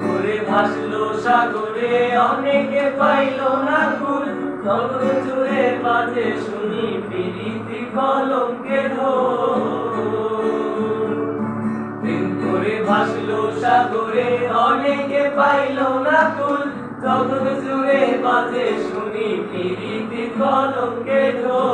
করে ভাসলো সাগরে, অনেকে পাইলো না কুল বাজে শুনি পিরিতি কলঙ্কে করে ভাসলো সাগরে, অনেকে পাইলো না কুল তখন জুড়ে বাজে শুনি পিরিতি কলঙ্কে দিতে